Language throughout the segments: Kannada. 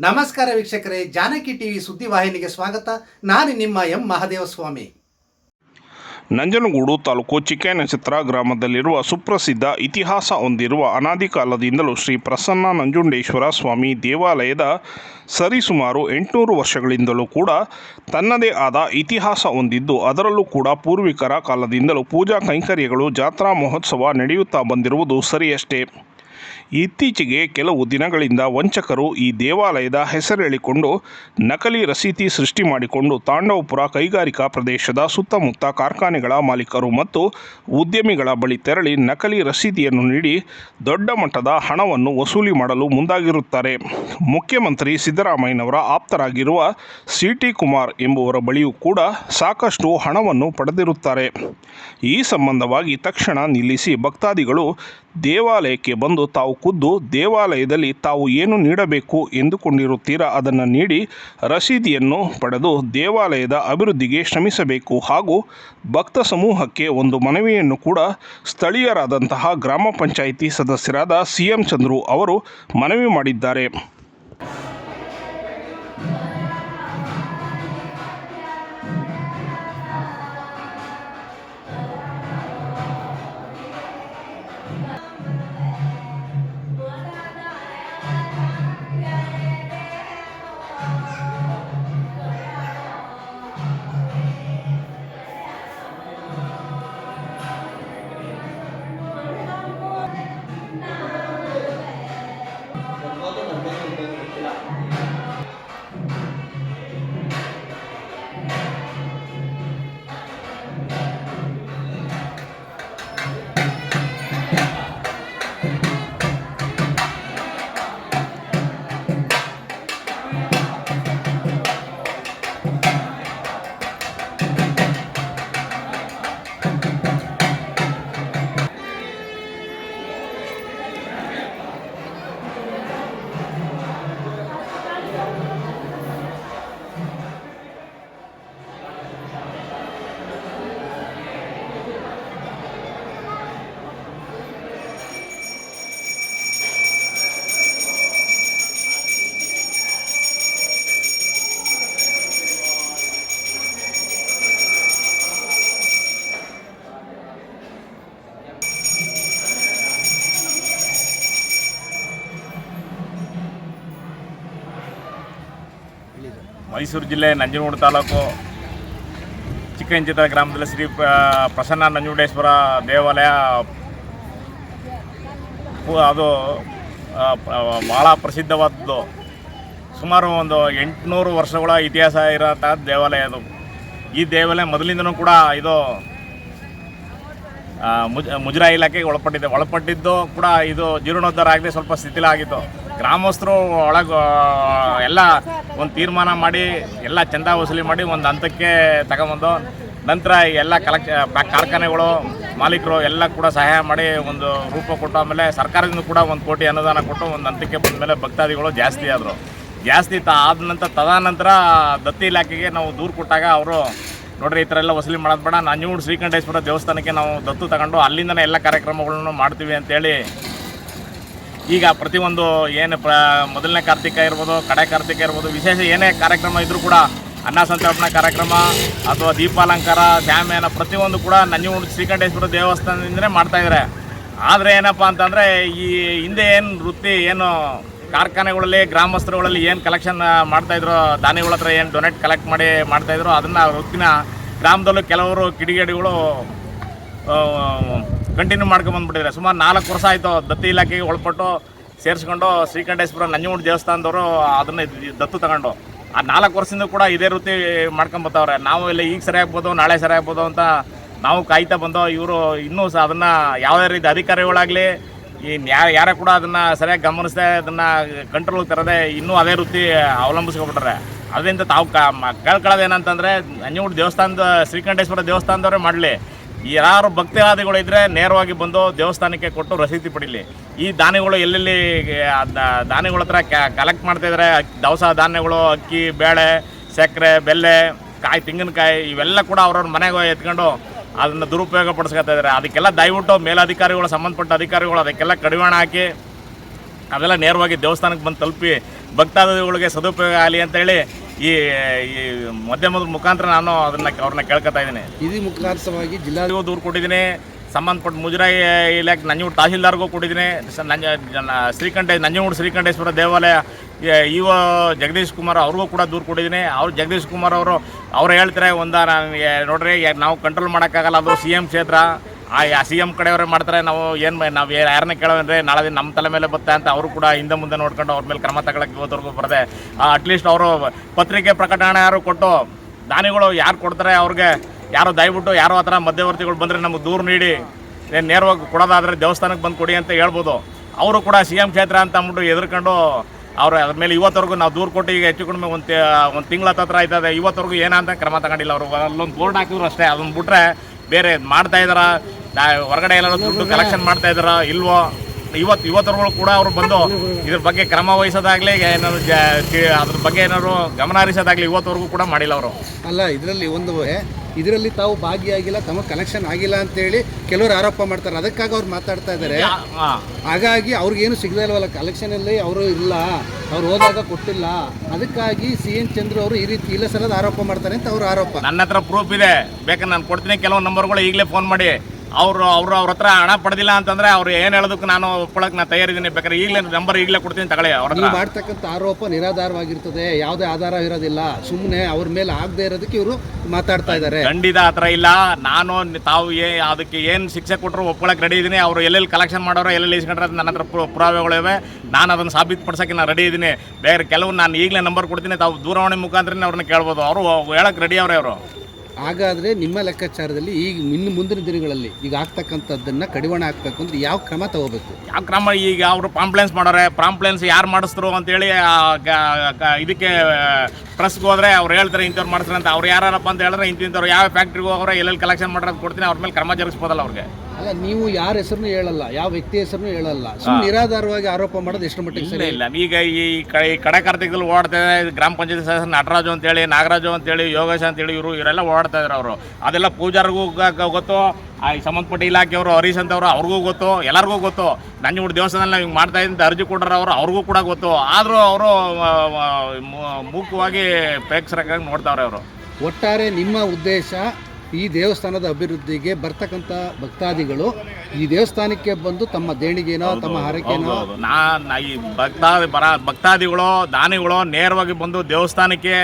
ನಮಸ್ಕಾರ ವೀಕ್ಷಕರೇ, ಜಾನಕಿ ಟಿವಿ ಸುದ್ದಿವಾಹಿನಿಗೆ ಸ್ವಾಗತ. ನಾನು ನಿಮ್ಮ ಎಂ ಮಹದೇವಸ್ವಾಮಿ. ನಂಜನಗೂಡು ತಾಲೂಕು ಚಿಕ್ಕನಚಿತ್ರ ಗ್ರಾಮದಲ್ಲಿರುವ ಸುಪ್ರಸಿದ್ಧ ಇತಿಹಾಸ ಹೊಂದಿರುವ ಅನಾದಿ ಕಾಲದಿಂದಲೂ ಶ್ರೀ ಪ್ರಸನ್ನ ನಂಜುಂಡೇಶ್ವರ ಸ್ವಾಮಿ ದೇವಾಲಯದ ಸರಿಸುಮಾರು ಎಂಟುನೂರು ವರ್ಷಗಳಿಂದಲೂ ಕೂಡ ತನ್ನದೇ ಆದ ಇತಿಹಾಸ ಹೊಂದಿದ್ದು, ಅದರಲ್ಲೂ ಕೂಡ ಪೂರ್ವಿಕರ ಕಾಲದಿಂದಲೂ ಪೂಜಾ ಕೈಂಕರ್ಯಗಳು, ಜಾತ್ರಾ ಮಹೋತ್ಸವ ನಡೆಯುತ್ತಾ ಬಂದಿರುವುದು ಸರಿಯಷ್ಟೇ. ಇತ್ತೀಚೆಗೆ ಕೆಲವು ದಿನಗಳಿಂದ ವಂಚಕರು ಈ ದೇವಾಲಯದ ಹೆಸರೇಳಿಕೊಂಡು ನಕಲಿ ರಸೀತಿ ಸೃಷ್ಟಿ ಮಾಡಿಕೊಂಡು ತಾಂಡವಪುರ ಕೈಗಾರಿಕಾ ಪ್ರದೇಶದ ಸುತ್ತಮುತ್ತ ಕಾರ್ಖಾನೆಗಳ ಮಾಲೀಕರು ಮತ್ತು ಉದ್ಯಮಿಗಳ ಬಳಿ ತೆರಳಿ ನಕಲಿ ರಸೀದಿಯನ್ನು ನೀಡಿ ದೊಡ್ಡ ಮಟ್ಟದ ಹಣವನ್ನು ವಸೂಲಿ ಮಾಡಲು ಮುಂದಾಗಿರುತ್ತಾರೆ. ಮುಖ್ಯಮಂತ್ರಿ ಸಿದ್ದರಾಮಯ್ಯನವರ ಆಪ್ತರಾಗಿರುವ ಸಿ ಟಿ ಕುಮಾರ್ ಎಂಬುವರ ಬಳಿಯೂ ಕೂಡ ಸಾಕಷ್ಟು ಹಣವನ್ನು ಪಡೆದಿರುತ್ತಾರೆ. ಈ ಸಂಬಂಧವಾಗಿ ತಕ್ಷಣ ನಿಲ್ಲಿಸಿ ಭಕ್ತಾದಿಗಳು ದೇವಾಲಯಕ್ಕೆ ಬಂದು ತಾವು ಖುದ್ದು ದೇವಾಲಯದಲ್ಲಿ ತಾವು ಏನು ನೀಡಬೇಕು ಎಂದುಕೊಂಡಿರುತ್ತೀರಾ ಅದನ್ನು ನೀಡಿ ರಸೀದಿಯನ್ನು ಪಡೆದು ದೇವಾಲಯದ ಅಭಿವೃದ್ಧಿಗೆ ಶ್ರಮಿಸಬೇಕು. ಹಾಗೂ ಭಕ್ತ ಸಮೂಹಕ್ಕೆ ಒಂದು ಮನವಿಯನ್ನು ಕೂಡ ಸ್ಥಳೀಯರಾದಂತಹ ಗ್ರಾಮ ಪಂಚಾಯಿತಿ ಸದಸ್ಯರಾದ ಸಿ ಎಂ ಚಂದ್ರು ಅವರು ಮನವಿ ಮಾಡಿದ್ದಾರೆ. ಮೈಸೂರು ಜಿಲ್ಲೆ ನಂಜನಗೂಡು ತಾಲೂಕು ಚಿಕ್ಕಂಚಿತ್ರ ಗ್ರಾಮದಲ್ಲಿ ಶ್ರೀ ಪ್ರಸನ್ನ ನಂಜುಂಡೇಶ್ವರ ದೇವಾಲಯ ಅದು ಭಾಳ ಪ್ರಸಿದ್ಧವಾದದ್ದು. ಸುಮಾರು ಒಂದು ಎಂಟುನೂರು ವರ್ಷಗಳ ಇತಿಹಾಸ ಇರೋಂಥ ದೇವಾಲಯ ಅದು. ಈ ದೇವಾಲಯ ಮೊದಲಿಂದನೂ ಕೂಡ ಇದು ಮುಜ್ ಮುಜ, ಮುಜರಾಯಿ ಇಲಾಖೆಗೆ ಒಳಪಟ್ಟಿದೆ, ಒಳಪಟ್ಟಿದ್ದು ಕೂಡ ಇದು ಜೀರ್ಣೋದ್ಧಾರ ಆಗದೆ ಸ್ವಲ್ಪ ಶಿಥಿಲಾಗಿತ್ತು ಗ್ರಾಮಸ್ಥರು ಒಳಗೆ ಎಲ್ಲ ಒಂದು ತೀರ್ಮಾನ ಮಾಡಿ, ಎಲ್ಲ ಚಂದ ವಸೂಲಿ ಮಾಡಿ ಒಂದು ಹಂತಕ್ಕೆ ತಗೊಂಬಂದು, ನಂತರ ಎಲ್ಲ ಕಲೆಕ್ ಕಾರ್ಖಾನೆಗಳು, ಮಾಲೀಕರು ಎಲ್ಲ ಕೂಡ ಸಹಾಯ ಮಾಡಿ ಒಂದು ರೂಪ ಕೊಟ್ಟು ಆಮೇಲೆ ಸರ್ಕಾರದಿಂದ ಕೂಡ ಒಂದು ಕೋಟಿ ಅನುದಾನ ಕೊಟ್ಟು ಒಂದು ಹಂತಕ್ಕೆ ಬಂದ ಮೇಲೆ ಭಕ್ತಾದಿಗಳು ಜಾಸ್ತಿ ಆದರು. ಜಾಸ್ತಿ ತ, ಆದ ನಂತರ ತದಾನಂತರ ದತ್ತಿ ಇಲಾಖೆಗೆ ನಾವು ದೂರು ಕೊಟ್ಟಾಗ ಅವರು, ನೋಡ್ರಿ ಈ ಥರ ಎಲ್ಲ ವಸೂಲಿ ಮಾಡೋದು ಬೇಡ ನಂಜನಗೂಡು ಶ್ರೀಕಂಠೇಶ್ವರ ದೇವಸ್ಥಾನಕ್ಕೆ ನಾವು ದತ್ತು ತಗೊಂಡು ಅಲ್ಲಿಂದನೇ ಎಲ್ಲ ಕಾರ್ಯಕ್ರಮಗಳನ್ನು ಮಾಡ್ತೀವಿ ಅಂತೇಳಿ ಈಗ ಪ್ರತಿಯೊಂದು ಏನು ಪ್ರ ಮೊದಲನೇ ಕಾರ್ತಿಕ ಇರ್ಬೋದು, ಕಡೆ ಕಾರ್ತಿಕ ಇರ್ಬೋದು, ವಿಶೇಷ ಏನೇ ಕಾರ್ಯಕ್ರಮ ಇದ್ದರೂ ಕೂಡ ಅನ್ನ ಸಂತರ್ಪಣಾ ಕಾರ್ಯಕ್ರಮ ಅಥವಾ ದೀಪಾಲಂಕಾರ, ಶ್ಯಾಮಿಯಾನ ಪ್ರತಿಯೊಂದು ಕೂಡ ನಂಜನಗೂಡು ಶ್ರೀಕಂಠೇಶ್ವರ ದೇವಸ್ಥಾನದಿಂದನೇ ಮಾಡ್ತಾ ಇದ್ದಾರೆ ಆದರೆ ಏನಪ್ಪ ಅಂತಂದರೆ ಈ ಹಿಂದೆ ಏನು ವೃತ್ತಿ, ಏನು ಕಾರ್ಖಾನೆಗಳಲ್ಲಿ, ಗ್ರಾಮಸ್ಥರುಗಳಲ್ಲಿ ಏನು ಕಲೆಕ್ಷನ್ ಮಾಡ್ತಾಯಿದ್ರು ದಾನಿಗಳ ಹತ್ರ ಏನು ಡೊನೇಟ್ ಕಲೆಕ್ಟ್ ಮಾಡಿ ಮಾಡ್ತಾಯಿದ್ರು ಅದನ್ನು ವೃತ್ತಿನ ಗ್ರಾಮದಲ್ಲೂ ಕೆಲವರು ಕಿಡಿಗೇಡಿಗಳು ಕಂಟಿನ್ಯೂ ಮಾಡ್ಕೊಂಡು ಬಂದ್ಬಿಟ್ಟಿದ್ರೆ ಸುಮಾರು ನಾಲ್ಕು ವರ್ಷ ಆಯಿತು ದತ್ತಿ ಇಲಾಖೆಗೆ ಒಳಪಟ್ಟು ಸೇರಿಸ್ಕೊಂಡು ಶ್ರೀಕಂಠೇಶ್ವರ ನಂಜನಗೂಡು ದೇವಸ್ಥಾನದವರು ಅದನ್ನು ದತ್ತು ತಗೊಂಡು. ಆ ನಾಲ್ಕು ವರ್ಷದಿಂದ ಕೂಡ ಇದೇ ವೃತ್ತಿ ಮಾಡ್ಕೊಂಬತ್ತವ್ರೆ ನಾವು ಇಲ್ಲ ಈಗ ಸರಿ ಆಗ್ಬೋದು, ನಾಳೆ ಸರಿ ಆಗ್ಬೋದು ಅಂತ ನಾವು ಕಾಯ್ತಾ ಬಂದೋ ಇವರು ಇನ್ನೂ ಸಹ ಅದನ್ನು ಯಾವುದೇ ರೀತಿ ಅಧಿಕಾರಿಗಳಾಗಲಿ ಈ ನ್ಯಾ ಯಾರ ಕೂಡ ಅದನ್ನು ಸರಿಯಾಗಿ ಗಮನಿಸದೆ, ಅದನ್ನು ಕಂಟ್ರೋಲ್ ತರದೆ ಇನ್ನೂ ಅದೇ ವೃತ್ತಿ ಅವಲಂಬಿಸ್ಕೊಬಿಟ್ರೆ. ಅದರಿಂದ ತಾವು ಕಾ ಮ- ಕೇಳ್ಕೊಳ್ಳೋದು ಏನಂತಂದರೆ ನಂಜನಗೂಡು ದೇವಸ್ಥಾನದ ಶ್ರೀಕಂಠೇಶ್ವರ ದೇವಸ್ಥಾನದವರೇ ಮಾಡಲಿ. ಯಾರು ಭಕ್ತಾದಿಗಳು ಇದ್ದರೆ ನೇರವಾಗಿ ಬಂದು ದೇವಸ್ಥಾನಕ್ಕೆ ಕೊಟ್ಟು ರಸೀದಿ ಪಡೀಲಿ. ಈ ದಾನಿಗಳು ಎಲ್ಲೆಲ್ಲಿ ದಾನಿಗಳ ಹತ್ರ ಕಲೆಕ್ಟ್ ಮಾಡ್ತಾಯಿದ್ದಾರೆ ದವಸ ಧಾನ್ಯಗಳು, ಅಕ್ಕಿ, ಬೇಳೆ, ಸಕ್ಕರೆ, ಬೆಲ್ಲೆ, ಕಾಯಿ, ತೆಂಗಿನಕಾಯಿ, ಇವೆಲ್ಲ ಕೂಡ ಅವ್ರವ್ರ ಮನೆಗೆ ಎತ್ಕೊಂಡು ಅದನ್ನು ದುರುಪಯೋಗ ಪಡಿಸ್ಕೊತಾ ಇದ್ದಾರೆ ಅದಕ್ಕೆಲ್ಲ ದಯವಿಟ್ಟು ಮೇಲಧಿಕಾರಿಗಳು, ಸಂಬಂಧಪಟ್ಟ ಅಧಿಕಾರಿಗಳು ಅದಕ್ಕೆಲ್ಲ ಕಡಿವಾಣ ಹಾಕಿ ಅದೆಲ್ಲ ನೇರವಾಗಿ ದೇವಸ್ಥಾನಕ್ಕೆ ಬಂದು ತಲುಪಿ ಭಕ್ತಾದಿಗಳಿಗೆ ಸದುಪಯೋಗ ಆಗಲಿ ಅಂತೇಳಿ ಈ ಈ ಮಾಧ್ಯಮದ ಮುಖಾಂತರ ನಾನು ಅದನ್ನ ಅವ್ರನ್ನ ಕೇಳ್ಕೊತಾ ಇದ್ದೀನಿ. ಇದು ಮುಖಾಂತರವಾಗಿ ಜಿಲ್ಲಾ ಜಿಲ್ಲಾಧಿಕಾರಿಗೂ ದೂರು ಕೊಟ್ಟಿದ್ದೀನಿ. ಸಂಬಂಧಪಟ್ಟ ಮುಜರಾಯಿ ಇಲಾಖೆ ನಂಜನಗೂಡು ತಹಸೀಲ್ದಾರ್ಗೂ ಕೊಟ್ಟಿದ್ದೀನಿ. ಶ್ರೀಕಂಠ ನಂಜನಗೂಡು ಶ್ರೀಕಂಠೇಶ್ವರ ದೇವಾಲಯ ಇ ಒ ಜಗದೀಶ್ ಕುಮಾರ್ ಅವ್ರಿಗೂ ಕೂಡ ದೂರು ಕೊಟ್ಟಿದ್ದೀನಿ. ಅವ್ರು ಜಗದೀಶ್ ಕುಮಾರ್ ಅವರು ಅವ್ರು ಹೇಳ್ತಾರೆ ಒಂದು ನನಗೆ ನೋಡ್ರಿ ನಾವು ಕಂಟ್ರೋಲ್ ಮಾಡೋಕ್ಕಾಗಲ್ಲ ಅದು ಸಿ ಎಂ ಕ್ಷೇತ್ರ. ಆ ಸಿ ಎಂ ಕಡೆಯವರೇ ಮಾಡ್ತಾರೆ, ನಾವು ಏನು ನಾವು ಯಾರನ್ನ ಕೇಳೋದ್ರೆ ನಾಳೆ ದಿನ ನಮ್ಮ ತಲೆ ಮೇಲೆ ಬತ್ತೆ ಅಂತ ಅವರು ಕೂಡ ಹಿಂದೆ ಮುಂದೆ ನೋಡ್ಕೊಂಡು ಅವ್ರ ಮೇಲೆ ಕ್ರಮ ತಗೊಳಕ್ಕೆ ಇವತ್ತವರೆಗೂ ಬರದೆ. ಅಟ್ಲೀಸ್ಟ್ ಅವರು ಪತ್ರಿಕೆ ಪ್ರಕಟಣೆ ಯಾರು ಕೊಟ್ಟು ದಾನಿಗಳು ಯಾರು ಕೊಡ್ತಾರೆ ಅವ್ರಿಗೆ? ಯಾರು ದಯವಿಟ್ಟು ಯಾರೋ ಆ ಮಧ್ಯವರ್ತಿಗಳು ಬಂದರೆ ನಮಗೆ ದೂರು ನೀಡಿ. ನೇರವಾಗಿ ಕೊಡೋದಾದ್ರೆ ದೇವಸ್ಥಾನಕ್ಕೆ ಬಂದು ಕೊಡಿ ಅಂತ ಹೇಳ್ಬೋದು. ಅವರು ಕೂಡ ಸಿ ಎಂ ಕ್ಷೇತ್ರ ಅಂತ ಅಂದ್ಬಿಟ್ಟು ಎದುರ್ಕೊಂಡು ಅವ್ರು ಅದ್ರ ಮೇಲೆ ಇವತ್ತವರೆಗೂ ನಾವು ದೂರು ಕೊಟ್ಟು ಈಗ ಹೆಚ್ಚು ಕಡಿಮೆ ಒಂದು ಒಂದು ತಿಂಗಳ ಹತ್ರ ಆಯ್ತದೆ. ಇವತ್ತವರೆಗೂ ಏನಂತ ಕ್ರಮ ತಗೊಂಡಿಲ್ಲ ಅವರು. ಅಲ್ಲೊಂದು ಬೋರ್ಡ್ ಹಾಕಿದ್ರು ಅಷ್ಟೇ. ಅದನ್ನ ಬಿಟ್ರೆ ಬೇರೆ ಮಾಡ್ತಾ ಹೊರಗಡೆ ಎಲ್ಲರೂ ದುಡ್ಡು ಕಲೆಕ್ಷನ್ ಮಾಡ್ತಾ ಇದಾರ ಇಲ್ವೋ? ಇವತ್ತು ಯುವತರುಗಳು ಕೂಡ ಅವರು ಬಂದು ಇದ್ರ ಬಗ್ಗೆ ಕ್ರಮ ವಹಿಸೋದಾಗ್ಲಿ ಏನಾದ್ರು ಜ ಅದ್ರ ಬಗ್ಗೆ ಏನಾದ್ರು ಗಮನ ಹರಿಸೋದಾಗ್ಲಿ ಇವತ್ತವರೆಗೂ ಕೂಡ ಮಾಡಿಲ್ಲ ಅವರು. ಅಲ್ಲ ಇದರಲ್ಲಿ ಒಂದು ಇದರಲ್ಲಿ ತಾವು ಭಾಗಿಯಾಗಿಲ್ಲ ತಮ್ಮ ಕಲೆಕ್ಷನ್ ಆಗಿಲ್ಲ ಅಂತೇಳಿ ಕೆಲವರು ಆರೋಪ ಮಾಡ್ತಾರೆ. ಅದಕ್ಕಾಗಿ ಅವ್ರು ಮಾತಾಡ್ತಾ ಇದ್ದಾರೆ. ಹಾಗಾಗಿ ಅವ್ರಿಗೇನು ಸಿಗದೇ ಇಲ್ವಲ್ಲ ಕಲೆಕ್ಷನಲ್ಲಿ ಅವರು ಇಲ್ಲ ಅವ್ರು ಹೋದಾಗ ಕೊಟ್ಟಿಲ್ಲ. ಅದಕ್ಕಾಗಿ ಸಿ ಎನ್ ಚಂದ್ರ ಅವರು ಈ ರೀತಿ ಇಲ್ಲ ಸಲದ ಆರೋಪ ಮಾಡ್ತಾರೆ ಅಂತ ಅವ್ರ ಆರೋಪ. ನನ್ನ ಹತ್ರ ಪ್ರೂಫ್ ಇದೆ. ಬೇಕಾದ್ರೆ ನಾನು ಕೊಡ್ತೀನಿ. ಕೆಲವು ನಂಬರ್ಗಳು ಈಗಲೇ ಫೋನ್ ಮಾಡಿ. ಅವರು ಅವರು ಅವ್ರ ಹತ್ರ ಹಣ ಪಡೆದಿಲ್ಲ ಅಂತಂದ್ರೆ ಅವ್ರು ಏನು ಹೇಳೋದಕ್ಕೆ ನಾನು ಒಪ್ಪಳಕ್ ನಾನು ತಯಾರಿದ್ದೀನಿ ಬೇಕಾದ್ರೆ ಈಗಲೇ ನಂಬರ್ ಈಗಲೇ ಕೊಡ್ತೀನಿ ತಗೊಳ್ಳಿ ಅವ್ರ ನೀವು ಹತ್ರ ಮಾಡ್ತಕ್ಕಂಥ ಆರೋಪ ನಿರಾಧಾರವಾಗಿರ್ತದೆ ಯಾವುದೇ ಆಧಾರ ಇರೋದಿಲ್ಲ. ಸುಮ್ಮನೆ ಅವ್ರ ಮೇಲೆ ಆಗದೆ ಇರೋದಕ್ಕೆ ಇವರು ಮಾತಾಡ್ತಾ ಇದ್ದಾರೆ. ಖಂಡಿತ ಆ ಥರ ಇಲ್ಲ. ನಾನು ತಾವು ಏ ಅದಕ್ಕೆ ಏನು ಶಿಕ್ಷೆ ಕೊಟ್ಟರು ಒಪ್ಪಳಕ್ಕೆ ರೆಡಿ ಇದ್ದೀನಿ ಅವರು ಎಲ್ಲೆಲ್ಲಿ ಕಲೆಕ್ಷನ್ ಮಾಡೋರು ಎಲ್ಲೆಲ್ಲಿ ಇಸ್ಕೊಂಡ್ರೆ ನನ್ನ ಹತ್ರ ಪುರಾವೆಗಳಿವೆ ನಾನು ಅದನ್ನು ಸಾಬೀತುಪಡಿಸೋಕೆ ನಾನು ರೆಡಿ ಇದ್ದೀನಿ ಬೇರೆ ಕೆಲವು ನಾನು ಈಗಲೇ ನಂಬರ್ ಕೊಡ್ತೀನಿ. ತಾವು ದೂರವಾಣಿ ಮುಖಾಂತರನೇ ಅವ್ರನ್ನ ಕೇಳ್ಬೋದು. ಅವರು ಹೇಳಕ್ಕೆ ರೆಡಿ ಅವರೇ ಅವರು. ಹಾಗಾದ್ರೆ ನಿಮ್ಮ ಲೆಕ್ಕಾಚಾರದಲ್ಲಿ ಈಗ ಇನ್ನು ಮುಂದಿನ ದಿನಗಳಲ್ಲಿ ಈಗ ಆಗ್ತಕ್ಕಂಥದ್ದನ್ನು ಕಡಿವಾಣ ಹಾಕಬೇಕು ಅಂದರೆ ಯಾವ ಕ್ರಮ ತಗೋಬೇಕು? ಯಾವ ಕ್ರಮ ಈಗ ಅವರು ಪಾಂಪ್ಲೆನ್ಸ್ ಮಾಡೋರೆ ಪಾಂಪ್ಲೆನ್ಸ್ ಯಾರು ಮಾಡಿಸ್ತರು ಅಂತೇಳಿ ಇದಕ್ಕೆ ಪ್ರೆಸ್ಗೆ ಹೋದ್ರೆ ಅವ್ರು ಹೇಳ್ತಾರೆ, ಇಂಥವ್ರು ಮಾಡಿಸ್ತಾರೆ ಅಂತ. ಅವ್ರು ಯಾರಪ್ಪ ಅಂತ ಹೇಳಿದ್ರೆ ಇಂಥವ್ರು ಯಾವ ಫ್ಯಾಕ್ಟ್ರಿಗೆ ಹೋಗೋರೆ, ಎಲ್ಲೆಲ್ಲಿ ಕಲೆಕ್ಷನ್ ಮಾಡೋದು ಕೊಡ್ತೀನಿ, ಅವ್ರ ಮೇಲೆ ಕ್ರಮ ಜರುಗಿಸ್ಬೋದಲ್ಲ ಅವ್ರಿಗೆ. ಅಲ್ಲ ನೀವು ಯಾರ ಹೆಸರನ್ನು ಹೇಳಲ್ಲ ಯಾವ ವ್ಯಕ್ತಿ ಹೆಸರು ಹೇಳಲ್ಲ. ಸುಮ್ಮನೆ ನಿರಾಧಾರವಾಗಿ ಆರೋಪ ಮಾಡೋದು ಎಷ್ಟು ಮಟ್ಟಿಗೆ ಇಲ್ಲ ಸರಿ ಇಲ್ಲ. ಈಗ ಈ ಕಡೆ ಕಾರ್ತಿಕದಲ್ಲಿ ಓಡ್ತಾ ಇದೆ ಗ್ರಾಮ ಪಂಚಾಯತ್ ಸದಸ್ಯ ನಟರಾಜು ಅಂತೇಳಿ ನಾಗರಾಜು ಅಂತೇಳಿ ಯೋಗೇಶ್ ಅಂತೇಳಿ ಇವರು ಇವರೆಲ್ಲ ಓಡ್ತಾ ಇದ್ರು ಅವರು. ಅದೆಲ್ಲ ಪೂಜಾರಿಗೂ ಗೊತ್ತು. ಆ ಈ ಸಂಬಂಧಪಟ್ಟ ಇಲಾಖೆಯವರು ಹರೀಶ್ ಅಂತವ್ರು ಅವ್ರಿಗೂ ಗೊತ್ತು ಎಲ್ಲರಿಗೂ ಗೊತ್ತು. ನಂಜನಗೂಡು ದೇವಸ್ಥಾನದಲ್ಲಿ ನಾವು ಹಿಂಗೆ ಮಾಡ್ತಾ ಇದ್ದಂತ ಅರ್ಜಿ ಅವರು ಅವ್ರಿಗೂ ಕೂಡ ಗೊತ್ತು. ಆದರೂ ಅವರು ಮೂಕವಾಗಿ ಪ್ರೇಕ್ಷಕರಾಗಿ ನೋಡ್ತಾವ್ರೆ ಅವರು. ಒಟ್ಟಾರೆ ನಿಮ್ಮ ಉದ್ದೇಶ ಈ ದೇವಸ್ಥಾನದ ಅಭಿವೃದ್ಧಿಗೆ ಬರ್ತಕ್ಕಂಥ ಭಕ್ತಾದಿಗಳು ಈ ದೇವಸ್ಥಾನಕ್ಕೆ ಬಂದು ತಮ್ಮ ದೇಣಿಗೆನೋ ತಮ್ಮ ಹರಕೆನೋ ಹೌದು ನಾ ಈ ಭಕ್ತಾದಿ ಬರ ಭಕ್ತಾದಿಗಳು ದಾನಿಗಳು ನೇರವಾಗಿ ಬಂದು ದೇವಸ್ಥಾನಕ್ಕೆ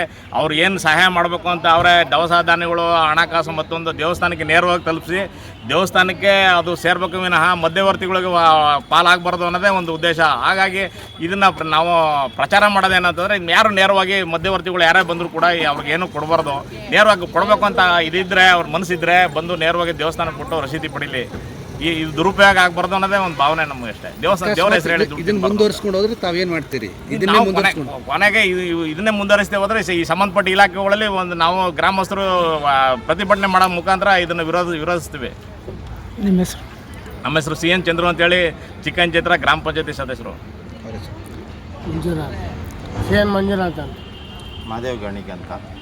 ಅವ್ರು ಏನು ಸಹಾಯ ಮಾಡಬೇಕು ಅಂತ ಅವರೇ ದವಸ ದಾನಿಗಳು ಹಣಕಾಸು ಮತ್ತೊಂದು ದೇವಸ್ಥಾನಕ್ಕೆ ನೇರವಾಗಿ ತಲುಪಿಸಿ ದೇವಸ್ಥಾನಕ್ಕೆ ಅದು ಸೇರ್ಬೇಕು ವಿನಃ ಮಧ್ಯವರ್ತಿಗಳಿಗೆ ಪಾಲಾಗಬಾರ್ದು ಅನ್ನೋದೇ ಒಂದು ಉದ್ದೇಶ. ಹಾಗಾಗಿ ಇದನ್ನು ನಾವು ಪ್ರಚಾರ ಮಾಡೋದೇನಂತಂದರೆ ಯಾರು ನೇರವಾಗಿ ಮಧ್ಯವರ್ತಿಗಳು ಯಾರೇ ಬಂದರೂ ಕೂಡ ಅವ್ರಿಗೇನು ಕೊಡಬಾರ್ದು. ನೇರವಾಗಿ ಕೊಡಬೇಕು ಅಂತ ಇದಿದ್ರೆ ಅವ್ರ ಮನಸ್ಸಿದ್ರೆ ಬಂದು ನೇರವಾಗಿ ದೇವಸ್ಥಾನಕ್ಕೆ ಕೊಟ್ಟು ರಸೀದಿ ಪಡೀಲಿ. ಈ ಇದು ದುರುಪಯೋಗ ಆಗ್ಬಾರ್ದು ಅನ್ನೋದೇ ಒಂದು ಭಾವನೆ ನಮ್ಗೆ ಅಷ್ಟೇ. ದೇವಸ್ಥಾನ ದೇವರ ಹೆಸರು ಹೇಳಿ ದುಡ್ಡು ಇದನ್ನ ತಿನ್ಬಾರ್ದು. ಮುಂದುವರಿಸ್ಕೊಂಡು ಹೋದ್ರೆ ತಾವೇನ್ ಮಾಡ್ತೀರಿ? ಇದನ್ನೇ ನಾವು ಕೊನೆ- ಮುಂದುವರಿಸ್ಕೊಂಡು ಕೊನೆಗೆ ಇದು- ಇದು- ಇದನ್ನೇ ಮುಂದುವರಿಸ್ತೇವೆ ಹೋದ್ರೆ ಈ ಸಂಬಂಧಪಟ್ಟ ಇಲಾಖೆಗಳಲ್ಲಿ ಒಂದು ನಾವು ಗ್ರಾಮಸ್ಥರು ಆ, ಪ್ರತಿಭಟನೆ ಮಾಡೋ ಮುಖಾಂತರ ಇದನ್ನು ವಿರೋಧ ವಿರೋಧಿಸ್ತೀವಿ. ನಿಮ್ಮ ಹೆಸರು? ನಮ್ಮ ಹೆಸರು ಸಿ ಎನ್ ಚಂದ್ರು ಅಂತೇಳಿ ಚಿಕ್ಕನ್ ಚೈತ್ರ ಗ್ರಾಮ ಪಂಚಾಯತಿ ಸದಸ್ಯರು. ಮಂಜುನಾಥ್. ಸಿ ಎನ್ ಮಂಜುನಾಥ್ ಅಂತ. ಮಾದೇವ್ ಗಣಿಕ್ ಅಂತ.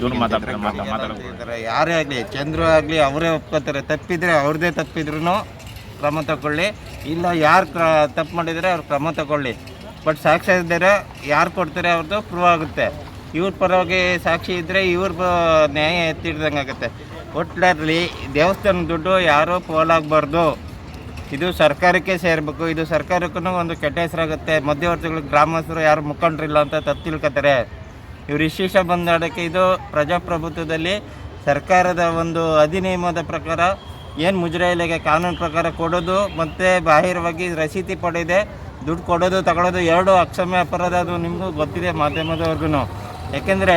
ಇವ್ರು ಮಾತಾಡ್ತಾರೆ ಮಾತಾ ಮಾತಾಡೋದು ಇದ್ದಾರೆ ಯಾರೇ ಆಗಲಿ ಚಂದ್ರು ಆಗಲಿ ಅವರೇ ಒಪ್ಕೋತಾರೆ. ತಪ್ಪಿದ್ರೆ ಅವ್ರದ್ದೇ ತಪ್ಪಿದ್ರು ಕ್ರಮ ತಗೊಳ್ಳಿ. ಇಲ್ಲ ಯಾರು ಕ್ರ ತಪ್ಪು ಮಾಡಿದರೆ ಅವ್ರು ಕ್ರಮ ತಗೊಳ್ಳಿ. ಬಟ್ ಸಾಕ್ಷಿ ಇದ್ದರೆ ಯಾರು ಕೊಡ್ತಾರೆ ಅವ್ರದ್ದು ಪ್ರೂವ್ ಆಗುತ್ತೆ. ಇವ್ರ ಪರವಾಗಿ ಸಾಕ್ಷಿ ಇದ್ದರೆ ಇವ್ರ ನ್ಯಾಯ ಎತ್ತಿಡ್ದಂಗೆ ಆಗುತ್ತೆ. ಒಟ್ಲಲ್ಲಿ ದೇವಸ್ಥಾನ ದುಡ್ಡು ಯಾರೂ ಪೋಲಾಗಬಾರ್ದು ಇದು ಸರ್ಕಾರಕ್ಕೆ ಸೇರಬೇಕು. ಇದು ಸರ್ಕಾರಕ್ಕೂ ಒಂದು ಕೆಟ್ಟ ಹೆಸರಾಗುತ್ತೆ. ಮಧ್ಯವರ್ತಿಗಳು ಗ್ರಾಮಸ್ಥರು ಯಾರು ಮುಖಂಡರಿಲ್ಲ ಅಂತ ತಪ್ಪು ತಿಳ್ಕೊತಾರೆ ಇವ್ರು ವಿಶೇಷ ಬಂದಾಡಕ್ಕೆ ಇದು ಪ್ರಜಾಪ್ರಭುತ್ವದಲ್ಲಿ ಸರ್ಕಾರದ ಒಂದು ಅಧಿನಿಯಮದ ಪ್ರಕಾರ ಏನು ಮುಜರಾಯಿಲೆಗೆ ಕಾನೂನು ಪ್ರಕಾರ ಕೊಡೋದು ಮತ್ತು ಬಾಹಿರವಾಗಿ ರಸೀತಿ ಪಡೆದೆ, ದುಡ್ಡು ಕೊಡೋದು ತಗೊಳ್ಳೋದು ಎರಡು ಅಕ್ಷಮ್ಯ ಅಪರಾಧ ಅದು ನಿಮಗೂ ಗೊತ್ತಿದೆ ಮಾಧ್ಯಮದವ್ರಿಗೂ. ಯಾಕೆಂದರೆ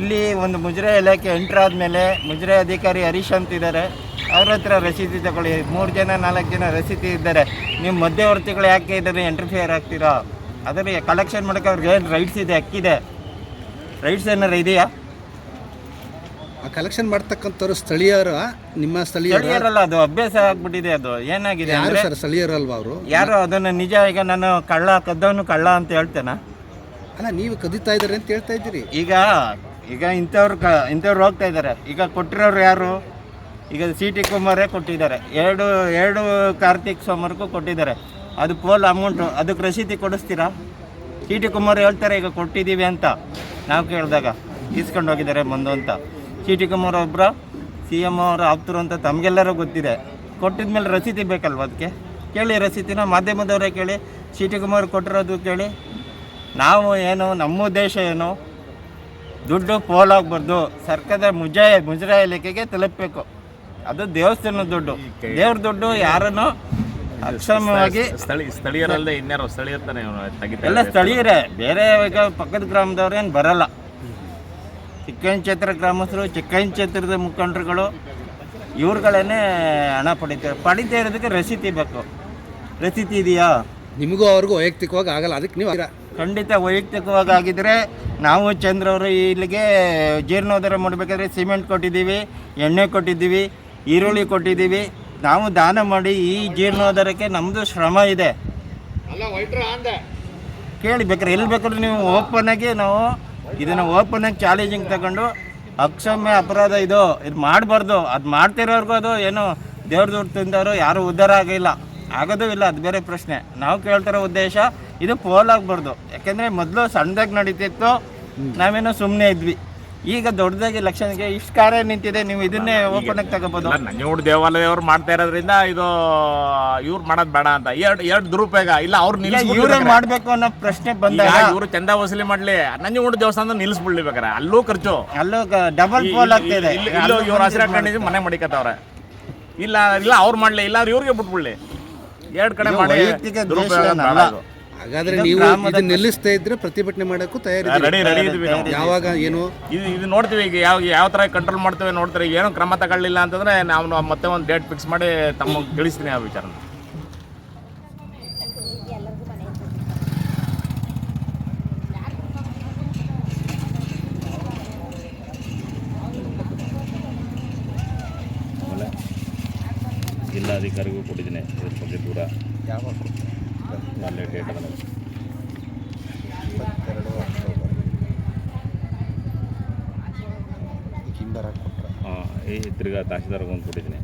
ಇಲ್ಲಿ ಒಂದು ಮುಜರಾಯಿ ಇಲಾಖೆ ಎಂಟ್ರ್ ಆದಮೇಲೆ ಮುಜರಾಯಿ ಅಧಿಕಾರಿ ಹರೀಶ್ ಅಂತ ಇದ್ದಾರೆ ಅವ್ರ ಹತ್ರ ರಸೀದಿ ತಗೊಳ್ಳಿ. ಮೂರು ಜನ, ನಾಲ್ಕು ಜನ ರಸೀತಿ ಇದ್ದಾರೆ. ನಿಮ್ಮ ಮಧ್ಯವರ್ತಿಗಳು ಯಾಕೆ ಇದ್ದಾರೆ ಎಂಟ್ರಿಫಿಯರ್ ಆಗ್ತೀರಾ? ಅದರಲ್ಲಿ ಕಲೆಕ್ಷನ್ ಮಾಡೋಕ್ಕೆ ಅವ್ರಿಗೆ ಏನು ರೈಟ್ಸ್ ಇದೆ, ಹಕ್ಕಿದೆ? ರೈಟ್ಸ್ ಏನಾರ ಇದೆಯಾ? ಆ ಕಲೆಕ್ಷನ್ ಮಾಡ್ತಕ್ಕಂಥವ್ರು ಸ್ಥಳೀಯರು ನಿಮ್ಮ ಸ್ಥಳೀಯರ. ಸ್ಥಳೀಯರಲ್ಲ ಅದು ಅಭ್ಯಾಸ ಆಗ್ಬಿಟ್ಟಿದೆ ಅದು. ಏನಾಗಿದೆ ಯಾರು ಅಂದರೆ ಸರ್ ಸ್ಥಳೀಯರಲ್ವಾ ಅವರು? ಯಾರು ಅದನ್ನು ನಿಜ ಈಗ ನಾನು ಕಳ್ಳ ಕದ್ದವನು ಕಳ್ಳ ಅಂತ ಹೇಳ್ತೇನಾ? ಅಲ್ಲ ನೀವು ಕದೀತಾ ಇದ್ದಾರೆ ಅಂತ ಹೇಳ್ತಾ ಇದ್ದೀರಿ. ಈಗ ಈಗ ಇಂಥವ್ರು ಕ ಇಂಥವ್ರು ಹೋಗ್ತಾ ಇದ್ದಾರೆ. ಈಗ ಕೊಟ್ಟಿರೋರು ಯಾರು? ಈಗ ಸಿ ಟಿ ಕುಮಾರೇ ಕೊಟ್ಟಿದ್ದಾರೆ. ಎರಡು ಎರಡು ಕಾರ್ತಿಕ್ ಸೋಮವಾರಕ್ಕೂ ಕೊಟ್ಟಿದ್ದಾರೆ. ಅದು ಪೋಲ್ ಅಮೌಂಟು ಅದಕ್ಕೆ ರಸೀದಿ ಕೊಡಿಸ್ತೀರಾ? ಸಿ ಟಿ ಕುಮಾರ್ ಹೇಳ್ತಾರೆ ಈಗ ಕೊಟ್ಟಿದ್ದೀವಿ ಅಂತ. ನಾವು ಕೇಳಿದಾಗ ಇಸ್ಕೊಂಡು ಹೋಗಿದ್ದಾರೆ ಬಂದು ಅಂತ. ಸಿ ಟಿ ಕುಮಾರ್ ಒಬ್ಬರು ಸಿ ಎಂ ಅವರು ಆಪ್ತರು ಅಂತ ತಮಗೆಲ್ಲರೂ ಗೊತ್ತಿದೆ. ಕೊಟ್ಟಿದ ಮೇಲೆ ರಸೀದಿ ಬೇಕಲ್ವ ಅದಕ್ಕೆ? ಕೇಳಿ ರಸೀತಿನ ಮಾಧ್ಯಮದವರೇ ಕೇಳಿ ಸಿ ಟಿ ಕುಮಾರ್ ಕೊಟ್ಟಿರೋದು ಕೇಳಿ. ನಾವು ಏನು, ನಮ್ಮ ಉದ್ದೇಶ ಏನು? ದುಡ್ಡು ಪೋಲಾಗಬಾರ್ದು ಸರ್ಕಾರದ ಮುಜಾಯ ಮುಜರಾಯಿ ಇಲಾಖೆಗೆ ತಲುಪಬೇಕು. ಅದು ದೇವಸ್ಥಾನದ ದುಡ್ಡು. ದೇವ್ರ ದುಡ್ಡು ಯಾರನ್ನು ಅಕ್ಷಮವಾಗಿ ಸ್ಥಳೀಯ ಸ್ಥಳೀಯರಲ್ಲದೆ ಇನ್ಯಾರು ಸ್ಥಳೀಯರ ತಾನೇ ತೆಗಿತಾರೆ ಎಲ್ಲ ಸ್ಥಳೀಯರೇ. ಬೇರೆ ಈಗ ಪಕ್ಕದ ಗ್ರಾಮದವ್ರೇನು ಬರಲ್ಲ. ಚಿಕ್ಕಂಚೇತ್ರ ಗ್ರಾಮಸ್ಥರು ಚಿಕ್ಕಂಚೇತ್ರದ ಮುಖಂಡರುಗಳು ಇವ್ರುಗಳನ್ನೇ ಹಣ ಪಡಿತಾರೆ. ಪಡಿತಾ ಇರೋದಕ್ಕೆ ರಸೀತಿ ಬೇಕು. ರಸೀತಿ ಇದೆಯಾ? ನಿಮಗೂ ಅವ್ರಿಗೂ ವೈಯಕ್ತಿಕವಾಗಿ ಆಗಲ್ಲ. ಅದಕ್ಕೆ ನೀವು ಖಂಡಿತ ವೈಯಕ್ತಿಕವಾಗಿ ಆಗಿದ್ರೆ ನಾವು ಚಂದ್ರವರು ಇಲ್ಲಿಗೆ ಜೀರ್ಣೋದ್ಧಾರ ಮಾಡಬೇಕಾದ್ರೆ ಸಿಮೆಂಟ್ ಕೊಟ್ಟಿದ್ದೀವಿ ಎಣ್ಣೆ ಕೊಟ್ಟಿದ್ದೀವಿ ಈರುಳ್ಳಿ ಕೊಟ್ಟಿದ್ದೀವಿ ನಾವು ದಾನ ಮಾಡಿ ಈ ಜೀರ್ಣೋದ್ಧಾರಕ್ಕೆ ನಮ್ಮದು ಶ್ರಮ ಇದೆ. ಕೇಳಿ ಬೇಕಾದ್ರೆ ಎಲ್ಲಿ ಬೇಕಾದ್ರೆ ನೀವು ಓಪನ್ ಆಗಿ ನಾವು ಇದನ್ನು ಓಪನ್ ಆಗಿ ಚಾಲೆಂಜಿಂಗ್ ತಗೊಂಡು ಅಕ್ಷಮ್ಯ ಅಪರಾಧ ಇದು ಇದು ಮಾಡಬಾರ್ದು. ಅದು ಮಾಡ್ತಿರೋರ್ಗೂ ಅದು ಏನು ದೇವ್ರ ದುಡ್ಡು ತಿಂದವರು ಯಾರೂ ಉದ್ಧಾರ ಆಗಿಲ್ಲ. ಆಗೋದು ಇಲ್ಲ ಅದು ಬೇರೆ ಪ್ರಶ್ನೆ. ನಾವು ಕೇಳ್ತಿರೋ ಉದ್ದೇಶ ಇದು ಪೋಲ್ ಆಗಬಾರ್ದು ಯಾಕೆಂದರೆ ಮೊದಲು ಸಣ್ಣದಾಗಿ ನಡೀತಿತ್ತು ನಾವೇನೋ ಸುಮ್ಮನೆ ಇದ್ವಿ. ಈಗ ದೊಡ್ಡದಾಗಿ ಲಕ್ಷಣಕ್ಕೆ ಇಷ್ಟು ಕಾರ್ಯ ನಿಂತಿದೆ ನೀವು ಇದನ್ನೇ ಓಪನ್ ಆಗಿ ಇಲ್ಲ, ನಂಜನಗೂಡು ದೇವಾಲಯವ್ರು ಮಾಡ್ತಾ ಇರೋದ್ರಿಂದ ಇದು ಇವ್ರು ಮಾಡೋದ್ ಬೇಡ ಅಂತ. ಎರಡು ಎರಡು ದುರುಪಯೋಗ. ಇಲ್ಲ ಅವ್ರು ಇವರೇ ಮಾಡ್ಬೇಕು ಅನ್ನೋ ಪ್ರಶ್ನೆ ಬಂದಾಗ ಇವ್ರು ಚಂದ ವಸೂಲಿ ಮಾಡ್ಲಿ. ನಂಜನಗೂಡು ದೇವಸ್ಥಾನ ನಿಲ್ಸ್ಬಿಡ್ಲಿ ಬೇಕಾರೆ ಅಲ್ಲೂ ಖರ್ಚು. ಅಲ್ಲೂ ಡಬಲ್ ಫೋಲ್ ಆಗ್ತಿದೆ. ಇಲ್ಲಿ- ಇವ್ರು ಹಸಿರು ಹಾಕೊಂಡಿದ್ದು ಮನೆ ಮಡಿಕತ್ತವ್ರೆ. ಇಲ್ಲ ಇಲ್ಲ ಅವ್ರು ಮಾಡ್ಲಿ. ಇಲ್ಲ ಅವ್ರು ಇವ್ರಿಗೆ ಬಿಟ್ಬಿಡ್ಲಿ. ಎರಡು ಕಡೆ ಮಾಡಿ ದುರುಪಯೋಗ ಹಾಗಾದ್ರೆ ನೀವು ಇದು ಇದನ್ನ ನಿಲ್ಲಿಸ್ತಾ ಇದ್ರೆ ಪ್ರತಿಭಟನೆ ಮಾಡೋಕ್ಕೂ ತಯಾರಿ ರೆಡಿ ರೆಡಿ ಇದ್ವಿ ನಾವು. ಯಾವಾಗ ಏನು? ಇದು ಇದು ನೋಡ್ತೀವಿ ಈಗ ಯಾವ ಯಾವ ಥರ ಕಂಟ್ರೋಲ್ ಮಾಡ್ತೇವೆ ನೋಡ್ತಾರೆ. ಏನು ಕ್ರಮ ತಗೊಳ್ಳಿಲ್ಲ ಅಂತಂದ್ರೆ ನಾವು ಮತ್ತೆ ಒಂದು ಡೇಟ್ ಫಿಕ್ಸ್ ಮಾಡಿ ತಮ್ಮ ತಿಳಿಸ್ತೀನಿ ಆ ವಿಚಾರನ. ಜಿಲ್ಲಾಧಿಕಾರಿಗೂ ಕೊಟ್ಟಿದ್ದೀನಿ ಇದ್ರ ಬಗ್ಗೆ ದೂರ. ಅಲ್ಲೇ ಡೇಟ್ ಅದನ್ನು ಹಾಂ ಈ ತಿರ್ಗಾ ತಹಸೀಲ್ದಾರ್ಗೆ ಒಂದು ಕೊಟ್ಟಿದ್ದೀನಿ.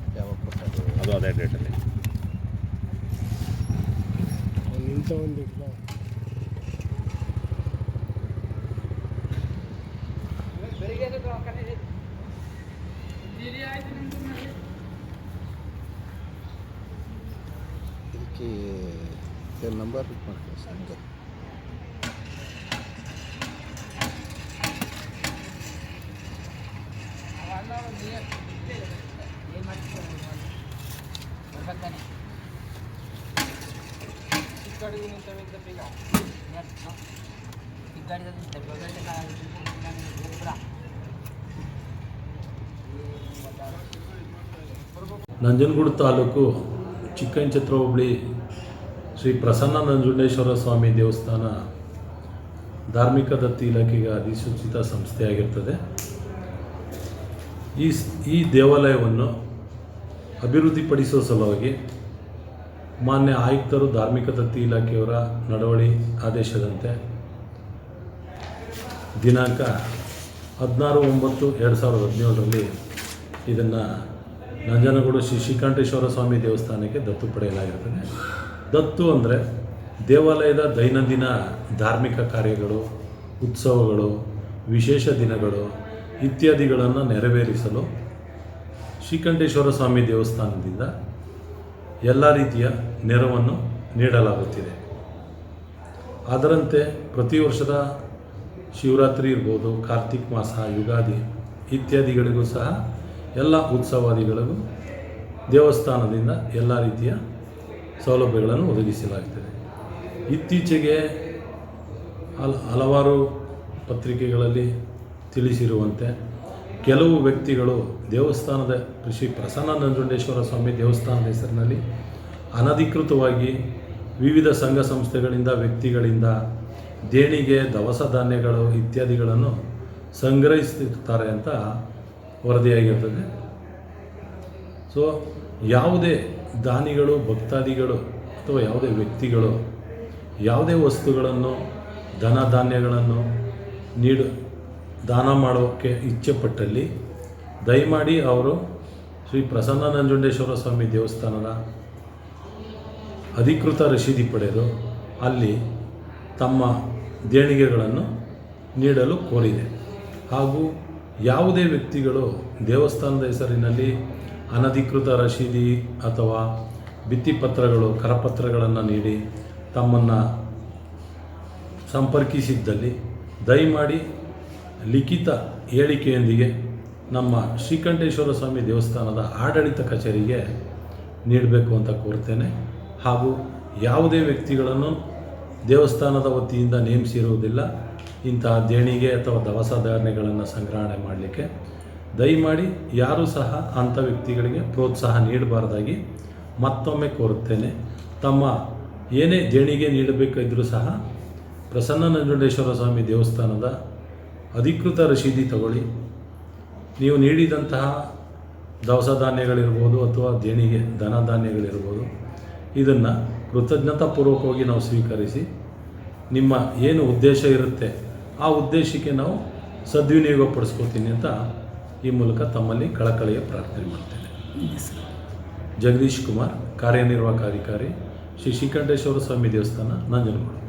ಅದು ಅದೇ ಡೇಟಲ್ಲಿ ನಿಂತ ಒಂದು ಇದಕ್ಕೆ ನಂಬರ್ ಮಾಡ್ಕೊಳ್ಳಿ ನಂಜನಗೂಡು ತಾಲೂಕು ಚಿಕ್ಕಂಚತ್ರ ಹೋಬಳಿ ಶ್ರೀ ಪ್ರಸನ್ನ ನಂಜುಂಡೇಶ್ವರ ಸ್ವಾಮಿ ದೇವಸ್ಥಾನ ಧಾರ್ಮಿಕ ದತ್ತಿ ಇಲಾಖೆಗೆ ಅಧಿಸೂಚಿತ ಸಂಸ್ಥೆಯಾಗಿರ್ತದೆ. ಈ ಈ ದೇವಾಲಯವನ್ನು ಅಭಿವೃದ್ಧಿಪಡಿಸುವ ಸಲುವಾಗಿ ಮಾನ್ಯ ಆಯುಕ್ತರು ಧಾರ್ಮಿಕ ದತ್ತಿ ಇಲಾಖೆಯವರ ನಡವಳಿ ಆದೇಶದಂತೆ ದಿನಾಂಕ ಹದಿನಾರು ಒಂಬತ್ತು ಎರಡು ಸಾವಿರದ ಹದಿನೇಳರಲ್ಲಿ ಇದನ್ನು ನಂಜನಗೂಡು ಶ್ರೀ ಶ್ರೀಕಂಠೇಶ್ವರ ಸ್ವಾಮಿ ದೇವಸ್ಥಾನಕ್ಕೆ ದತ್ತು ಪಡೆಯಲಾಗಿರ್ತದೆ. ದತ್ತು ಅಂದರೆ ದೇವಾಲಯದ ದೈನಂದಿನ ಧಾರ್ಮಿಕ ಕಾರ್ಯಗಳು, ಉತ್ಸವಗಳು, ವಿಶೇಷ ದಿನಗಳು ಇತ್ಯಾದಿಗಳನ್ನು ನೆರವೇರಿಸಲು ಶ್ರೀಕಂಠೇಶ್ವರ ಸ್ವಾಮಿ ದೇವಸ್ಥಾನದಿಂದ ಎಲ್ಲ ರೀತಿಯ ನೆರವನ್ನು ನೀಡಲಾಗುತ್ತಿದೆ. ಅದರಂತೆ ಪ್ರತಿ ವರ್ಷದ ಶಿವರಾತ್ರಿ ಇರ್ಬೋದು, ಕಾರ್ತಿಕ್ ಮಾಸ, ಯುಗಾದಿ ಇತ್ಯಾದಿಗಳಿಗೂ ಸಹ ಎಲ್ಲ ಉತ್ಸವಾದಿಗಳಿಗೂ ದೇವಸ್ಥಾನದಿಂದ ಎಲ್ಲ ರೀತಿಯ ಸೌಲಭ್ಯಗಳನ್ನು ಒದಗಿಸಲಾಗುತ್ತದೆ ಇತ್ತೀಚೆಗೆ ಹಲ, ಹಲವಾರು ಪತ್ರಿಕೆಗಳಲ್ಲಿ ತಿಳಿಸಿರುವಂತೆ ಕೆಲವು ವ್ಯಕ್ತಿಗಳು ದೇವಸ್ಥಾನದ ಶ್ರೀ ಪ್ರಸನ್ನ ನಂಜುಂಡೇಶ್ವರ ಸ್ವಾಮಿ ದೇವಸ್ಥಾನದ ಹೆಸರಿನಲ್ಲಿ ಅನಧಿಕೃತವಾಗಿ ವಿವಿಧ ಸಂಘ ಸಂಸ್ಥೆಗಳಿಂದ, ವ್ಯಕ್ತಿಗಳಿಂದ ದೇಣಿಗೆ, ದವಸ ಧಾನ್ಯಗಳು ಇತ್ಯಾದಿಗಳನ್ನು ಸಂಗ್ರಹಿಸುತ್ತಾರೆ ಅಂತ ವರದಿಯಾಗಿರ್ತದೆ. ಸೊ ಯಾವುದೇ ದಾನಿಗಳು, ಭಕ್ತಾದಿಗಳು ಅಥವಾ ಯಾವುದೇ ವ್ಯಕ್ತಿಗಳು ಯಾವುದೇ ವಸ್ತುಗಳನ್ನು ಧನ ಧಾನ್ಯಗಳನ್ನು ನೀಡು, ದಾನ ಮಾಡೋಕ್ಕೆ ಇಚ್ಛೆ ಪಟ್ಟಲ್ಲಿ ದಯಮಾಡಿ ಅವರು ಶ್ರೀ ಪ್ರಸನ್ನ ನಂಜುಂಡೇಶ್ವರ ಸ್ವಾಮಿ ದೇವಸ್ಥಾನದ ಅಧಿಕೃತ ರಶೀದಿ ಪಡೆದು ಅಲ್ಲಿ ತಮ್ಮ ದೇಣಿಗೆಗಳನ್ನು ನೀಡಲು ಕೋರಿದೆ. ಹಾಗೂ ಯಾವುದೇ ವ್ಯಕ್ತಿಗಳು ದೇವಸ್ಥಾನದ ಹೆಸರಿನಲ್ಲಿ ಅನಧಿಕೃತ ರಶೀದಿ ಅಥವಾ ಭಿತ್ತಿಪತ್ರಗಳು ಕರಪತ್ರಗಳನ್ನು ನೀಡಿ ತಮ್ಮನ್ನು ಸಂಪರ್ಕಿಸಿದ್ದಲ್ಲಿ ದಯಮಾಡಿ ಲಿಖಿತ ಹೇಳಿಕೆಯೊಂದಿಗೆ ನಮ್ಮ ಶ್ರೀಕಂಠೇಶ್ವರ ಸ್ವಾಮಿ ದೇವಸ್ಥಾನದ ಆಡಳಿತ ಕಚೇರಿಗೆ ನೀಡಬೇಕು ಅಂತ ಕೋರ್ತೇನೆ. ಹಾಗೂ ಯಾವುದೇ ವ್ಯಕ್ತಿಗಳನ್ನು ದೇವಸ್ಥಾನದ ವತಿಯಿಂದ ನೇಮಿಸಿರುವುದಿಲ್ಲ. ಇಂತಹ ದೇಣಿಗೆ ಅಥವಾ ದವಸ ಧಾನ್ಯಗಳನ್ನು ಸಂಗ್ರಹಣೆ ಮಾಡಲಿಕ್ಕೆ ದಯಮಾಡಿ ಯಾರೂ ಸಹ ಅಂಥ ವ್ಯಕ್ತಿಗಳಿಗೆ ಪ್ರೋತ್ಸಾಹ ನೀಡಬಾರ್ದಾಗಿ ಮತ್ತೊಮ್ಮೆ ಕೋರುತ್ತೇನೆ. ತಮ್ಮ ಏನೇ ದೇಣಿಗೆ ನೀಡಬೇಕಾದರೂ ಸಹ ಪ್ರಸನ್ನ ನಂಜುಂಡೇಶ್ವರ ಸ್ವಾಮಿ ದೇವಸ್ಥಾನದ ಅಧಿಕೃತ ರಶೀದಿ ತಗೊಳ್ಳಿ. ನೀವು ನೀಡಿದಂತಹ ದವಸ ಧಾನ್ಯಗಳಿರ್ಬೋದು ಅಥವಾ ದೇಣಿಗೆ ಧನ ಧಾನ್ಯಗಳಿರ್ಬೋದು ಇದನ್ನು ಕೃತಜ್ಞತಾಪೂರ್ವಕವಾಗಿ ನಾವು ಸ್ವೀಕರಿಸಿ ನಿಮ್ಮ ಏನು ಉದ್ದೇಶ ಇರುತ್ತೆ ಆ ಉದ್ದೇಶಕ್ಕೆ ನಾವು ಸದ್ವಿನಿಯೋಗಪಡಿಸ್ಕೋತೀನಿ ಅಂತ ಈ ಮೂಲಕ ತಮ್ಮಲ್ಲಿ ಕಳಕಳಿಯ ಪ್ರಾರ್ಥನೆ ಮಾಡ್ತೇನೆ. ಜಗದೀಶ್ ಕುಮಾರ್ ಕಾರ್ಯನಿರ್ವಾಹಕ ಅಧಿಕಾರಿ ಶ್ರೀ ಶ್ರೀಕಂಠೇಶ್ವರ ಸ್ವಾಮಿ ದೇವಸ್ಥಾನ ನಂಜನಗೂಡು.